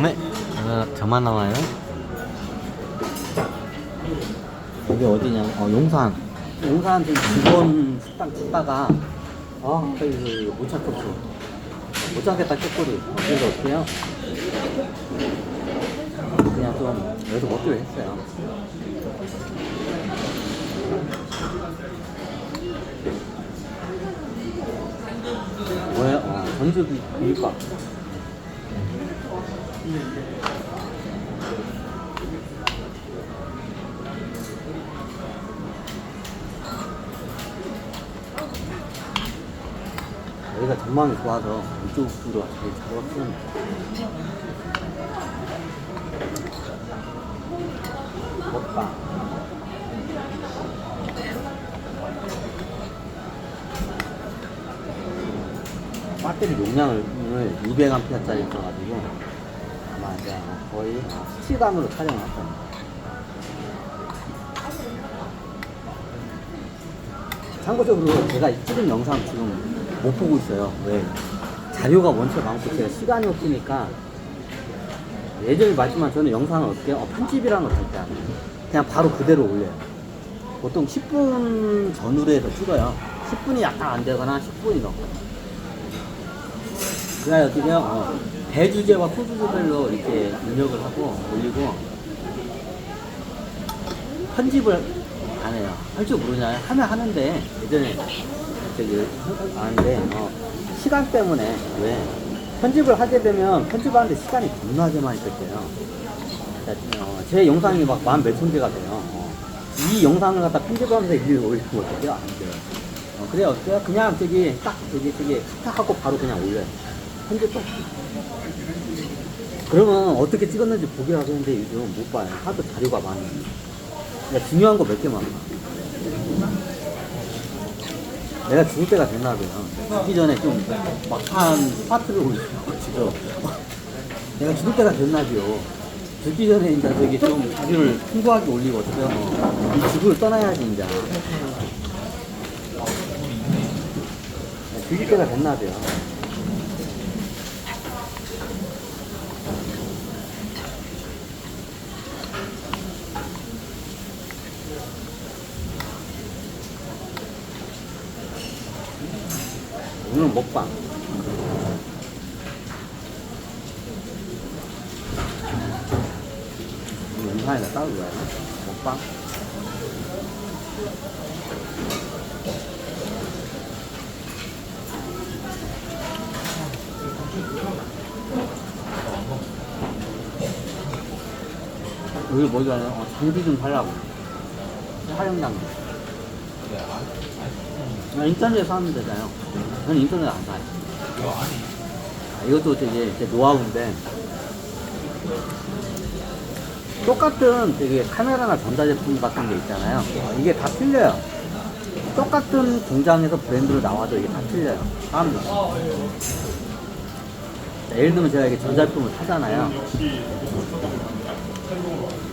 네, 저, 저만 나와요. 여기 어디냐? 어, 용산. 용산 지금 직원 식당 찍다가, 아, 저기 못 찾겠어. 못 찾겠다, 쪼꼬리. 그래서 어떻게 해요? 그냥 좀 여기서 먹기로 했어요. 뭐예요? 어, 전주 비- 비빔밥. 여기가 전망이 좋아서 이쪽으로 제일 잘 왔습니다. 먹방. 배터리 용량을 200A짜리 있어가지고 아마 거의 실감으로 촬영을 할 겁니다. 참고적으로 제가 찍은 영상 지금 못 보고 있어요. 왜? 자료가 원체 많고 제가 시간이 없으니까 예전에 말했지만 저는 영상을 어떻게 어, 편집이라는 걸 절대 안. 그냥 바로 그대로 올려요. 보통 10분 전후로 해서 찍어요. 10분이 약간 안 되거나 10분이 넘거나. 그냥 어떻게 해요? 어, 대주제와 소주제별로 이렇게 입력을 하고 올리고 편집을 안 해요. 할 줄 모르냐요? 하면 하는데 예전에 저기 아는데 어, 시간 때문에 왜 편집을 하게 되면 편집하는데 시간이 겁나게 많이 뺏겨요. 어, 제 영상이 막 만 몇천 개가 돼요. 어, 이 영상을 갖다 편집하면서 일일이 올리면 어떡해요? 안 돼요. 어, 그래요. 그냥 저기 딱 저기 저기 하고 바로 그냥 올려요. 편집도 없이. 그러면 어떻게 찍었는지 보기라도 하는데 요즘 못 봐요. 하도 자료가 많이. 그러니까 중요한 거 몇 개만 봐. 내가 죽을 때가 됐나 봐요. 죽기 전에 좀 막판 파트를 올리고 지금. 내가 죽을 때가 됐나 봐요. 죽기 전에 이제 저기 좀 자료를 풍부하게 올리고 어떻게 어, 이 지구를 떠나야지 이제. 죽일 때가 됐나 봐요. 오늘 먹방. 이 영상에다 따로 넣어야 하나? 먹방? 여기 뭐지 하냐? 어, 장비 좀 살라고. 촬영 장비. 아, 인터넷에서 하면 되잖아요. 저는 인터넷 안 사요. 아, 이것도 되게 제 노하우인데 똑같은 되게 카메라나 전자제품 같은 게 있잖아요. 어, 이게 다 틀려요. 똑같은 공장에서 브랜드로 나와도 이게 다 틀려요. 사람들. 자, 예를 들면 제가 이게 전자제품을 사잖아요.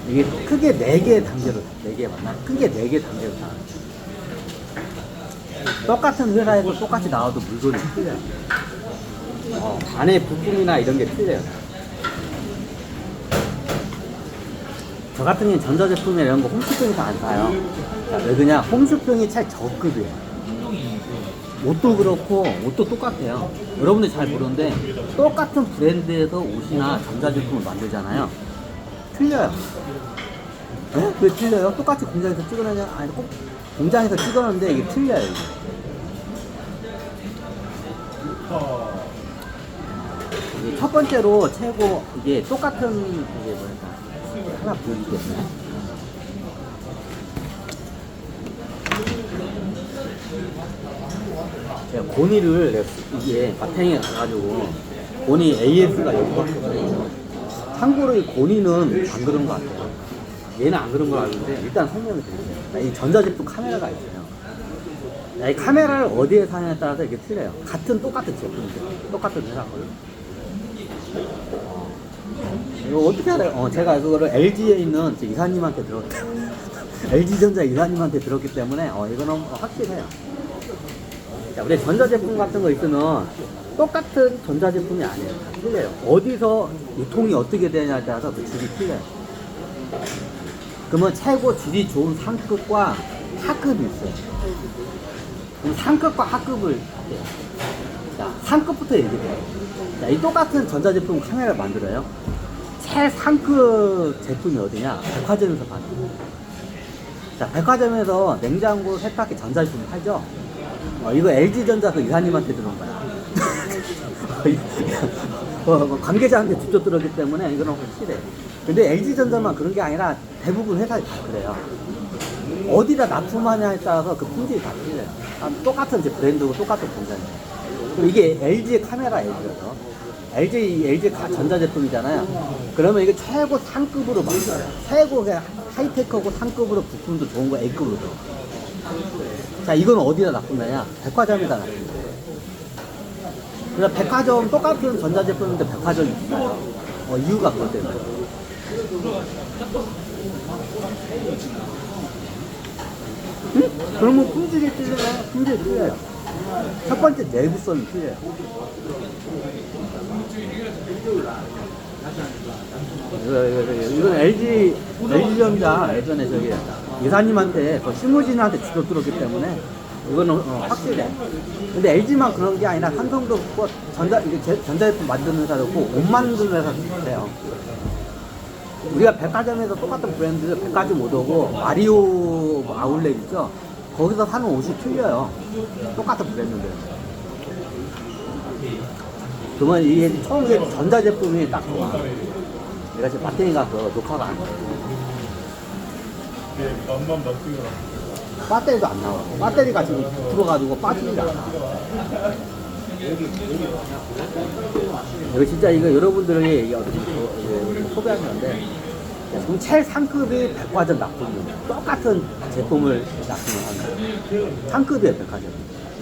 이게 크게 4개의 단계로, 4개 맞나? 크게 4개 단계로 다. 똑같은 회사에서 똑같이 나와도 물건이 틀려요. 어, 안에 부품이나 이런 게 틀려요. 저 같은 경우는 전자제품이나 이런 거 홈쇼핑에서 안 사요. 자, 왜 그냥 홈쇼핑이 차라리 저급이에요. 옷도 그렇고 옷도 똑같아요. 여러분들 잘 모르는데 똑같은 브랜드에서 옷이나 전자제품을 만들잖아요. 틀려요. 에? 왜 틀려요? 똑같이 공장에서 찍어내냐? 아니 꼭 공장에서 찍어놨는데 이게 틀려요. 이게. 이게 첫 번째로 최고 이게 똑같은 이게 뭐랄까 하나 보여주겠어요. 제가 고니를 내가 이게 마탱이에 가가지고 고니 AS가 여기 박혀가지고 참고로 이 고니는 안 그런 것 같아요. 얘는 안 그런 걸 아는데 일단 설명을 드릴게요. 이 전자제품 카메라가 있어요. 이 카메라를 어디에 사냐에 따라서 이게 틀려요. 같은 똑같은 제품인데 똑같은 회사 걸로. 어, 이거 어떻게 알아요? 어, 제가 그거를 LG에 있는 제 이사님한테 들었대요. LG전자 이사님한테 들었기 때문에 어, 이거는 확실해요. 자, 우리 전자제품 같은 거 있으면 똑같은 전자제품이 아니에요. 다 틀려요. 어디서 유통이 어떻게 되냐에 따라서 그 질이 틀려요. 그러면 최고 질이 좋은 상급과 하급이 있어요. 상급과 하급을 할게요. 자, 상급부터 얘기해요. 자, 이 똑같은 전자제품 카메라를 만들어요. 최상급 제품이 어디냐? 백화점에서 파는. 자, 백화점에서 냉장고, 세탁기, 전자제품 팔죠? 어, 이거 LG전자 그 이사님한테 들은 거야. 어, 어, 관계자한테 직접 들었기 때문에 이거는 확실해. 근데 LG전자만 그런 게 아니라 대부분 회사들이 다 그래요. 어디다 납품하냐에 따라서 그 품질이 다 틀려요. 아, 똑같은 이제 브랜드고 똑같은 공장이에요. 이게 LG 카메라 LG라서 LG LG 가- 전자제품이잖아요. 그러면 이게 최고 상급으로 만들어요. 최고 하이테크하고 상급으로 부품도 좋은 거 A급으로 줘. 자, 이건 어디다 납품하냐? 백화점에다 납품. 그래서 백화점 똑같은 전자제품인데 백화점이 비싸요. 어, 이유가 그것 때문에. 응? 그러면 품질이 틀려요. 품질이 틀려요. 첫 번째 내구성이 틀려요. 이거, 이거, 이건 LG, LG전자 예전에 저기 이사님한테, 그 실무진한테 직접 들었기 때문에 이거는 어, 확실해. 근데 LG만 그런 게 아니라 삼성도 그렇고 전자, 이게 제- 전자제품 만드는 회사도 있고 옷 만드는 회사도 있어요. 우리가 백화점에서 똑같은 브랜드 백화점 오더고 마리오 아울렛 있죠? 거기서 사는 옷이 틀려요. 똑같은 브랜드인데. 그러면 이게 처음에 전자제품이 딱 좋아. 내가 지금 마탱이 가서 녹화가 안 돼. 맛만 바뀌더라. 배터리도 안 나와. 배터리가 지금 들어가지고 않아. 이거 진짜 이거 여러분들이 이게 어떻게 소- 이게 소비하는 건데 지금 최상급이 백화점 납품이에요. 똑같은 제품을 납품을 거예요. 상급이에요 백화점.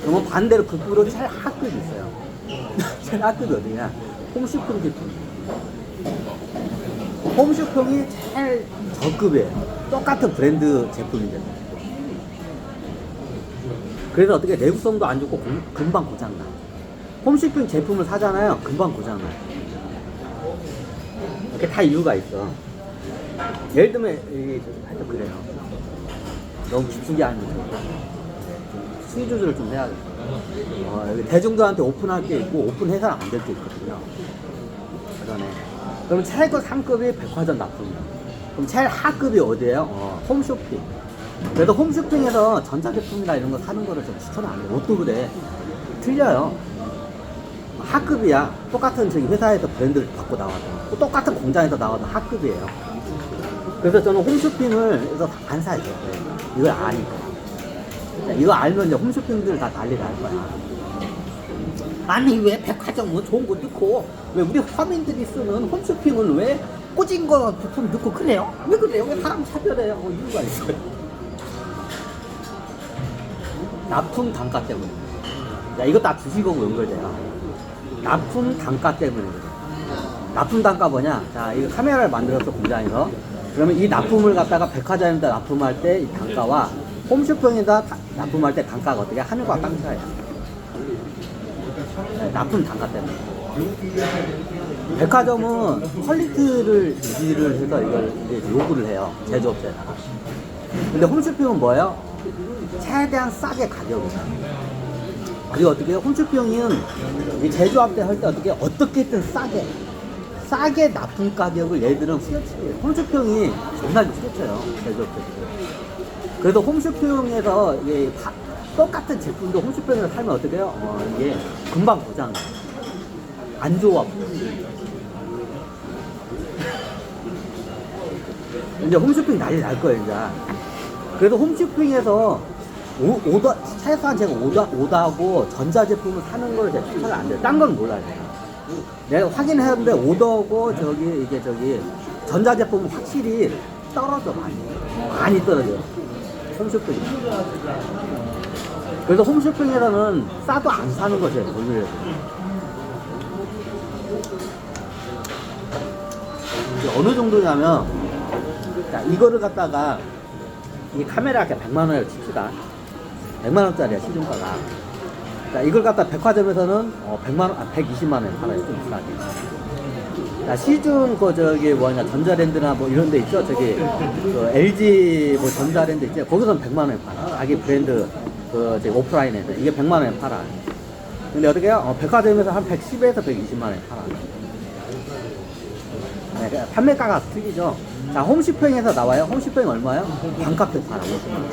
그러면 반대로 극부로 최하급이 있어요. 최하급이 어디냐? 홈쇼핑 제품. 홈쇼핑이 제일 저급이에요. 똑같은 브랜드 제품인데. 그래서 어떻게 내구성도 안 좋고 금- 금방 고장나. 홈쇼핑 제품을 사잖아요. 금방 고장나. 이렇게 다 이유가 있어. 예를 들면 이게 좀 하여튼 그래요. 너무 깊숙이 하면 수위 조절을 좀 해야 돼. 어, 대중들한테 오픈할 게 있고 오픈 해서는 안 될 게 있거든요. 그러네. 그럼 최고 상급이 백화점 납품이야. 그럼 제일 하급이 어디예요? 어, 홈쇼핑. 그래도 홈쇼핑에서 전자제품이나 이런 거 사는 거를 좀 추천 안 해요. 옷도 그래. 틀려요. 하급이야. 똑같은 저기 회사에서 브랜드를 갖고 나와도. 또 똑같은 공장에서 나와도 하급이에요. 그래서 저는 홈쇼핑을 해서 안 사요. 이걸 아니까. 이거 알면 이제 홈쇼핑들 다 난리 날 거야. 아니 왜 백화점은 좋은 거 넣고 왜 우리 서민들이 쓰는 홈쇼핑은 왜 꽂은 거 부품 넣고 그래요? 왜 그래요? 왜 사람 차별해요? 뭐 이유가 있어요. 납품 단가 때문에. 야 이거 다 주식하고 연결돼요. 납품 단가 때문에 그래. 납품 단가 뭐냐? 자 이거 카메라를 만들었어 공장에서. 그러면 이 납품을 갖다가 백화점에다 납품할 때 이 단가와 홈쇼핑에다 다- 납품할 때 단가가 어떻게 하늘과 땅 차이야. 네, 납품 단가 때문에. 백화점은 퀄리티를 유지를 해서 이걸 이제 요구를 해요. 제조업체에다가. 근데 홈쇼핑은 뭐예요? 최대한 싸게 가격을. 그리고 어떻게 해요? 홈쇼핑은 이 제조업 때할때 어떻게 어떻게든 싸게 싸게 납품 가격을 얘들은 후려치게 홈쇼핑이 정말 후려쳐요 제조업체 그래서 홈쇼핑에서 이게 다 똑같은 제품도 홈쇼핑에서 살면 어떻게 해요? 어, 이게 금방 고장. 안 좋아 이제 홈쇼핑 난리 날 거예요 이제 그래서 홈쇼핑에서 오, 오더 최소한 제가 오더 오더하고 전자제품을 사는 걸 제가 추천을 안 돼요. 딴 건 몰라요. 내가 확인했는데 오더하고 저기 이게 저기 전자제품은 확실히 떨어져 많이 많이 떨어져. 홈쇼핑. 그래서 홈쇼핑에서는 싸도 안 사는 거죠. 이게 어느 정도냐면 자, 이거를 갖다가 이 카메라가 100만 원을 칩시다. 100만 원짜리야 시중가가. 자, 이걸 갖다 백화점에서는 어, 100만 원, 아, 120만 원에 팔아요. 좀 비싸게. 자, 시중 그 저기 뭐냐 전자랜드나 뭐 이런 데 있죠. 저기 그 LG 뭐 전자랜드 있죠. 거기서는 100만 원에 팔아. 자기 브랜드 그 저기 오프라인에서 이게 100만 원에 팔아. 근데 어떻게 해요? 어, 백화점에서 한 110에서 120만 원에 팔아. 네, 그 판매가가 틀리죠. 자, 홈쇼핑에서 나와요. 홈쇼핑 얼마요? 반값에 팔아. 50만 원.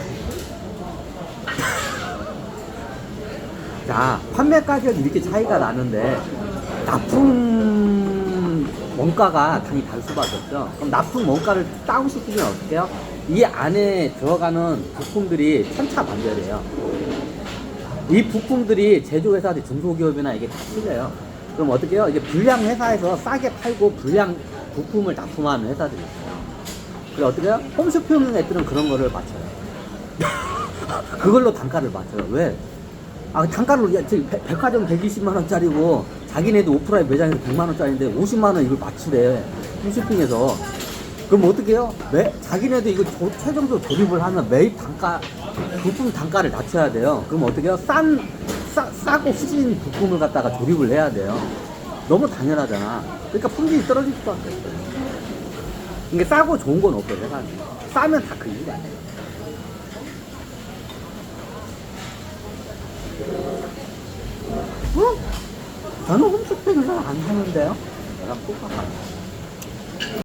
자, 판매 가격이 이렇게 차이가 나는데 납품 원가가 당연히 다를 수밖에 없죠. 그럼 납품 원가를 다운시키면 어떻게 해요? 이 안에 들어가는 부품들이 천차만별이에요. 이 부품들이 제조회사들 중소기업이나 이게 다 틀려요. 그럼 어떻게 해요? 이게 불량 회사에서 싸게 팔고 불량 부품을 납품하는 회사들이 있어요. 그래 어떻게 해요? 홈쇼핑 애들은 그런 거를 맞춰요. 그걸로 단가를 맞춰요. 왜? 아, 야, 저기 백- 백화점 120만 원짜리고, 자기네도 오프라인 매장에서 100만 원짜리인데 50만 원 이걸 맞추래. 홈쇼핑에서. 그럼 어떻게 해요? 매, 자기네도 이거 조, 최종적으로 조립을 하면 매입 단가, 부품 단가를 낮춰야 돼요. 그럼 어떻게 해요? 싼, 싸, 싸고 후진 부품을 갖다가 조립을 해야 돼요. 너무 당연하잖아. 그러니까 품질이 떨어질 수밖에 없어요. 이게 싸고 좋은 건 없어요, 세상에. 싸면 다그 일이 아니에요. 어? 저는 홈쇼핑을 잘안 하는데요? 내가 뽑아봐.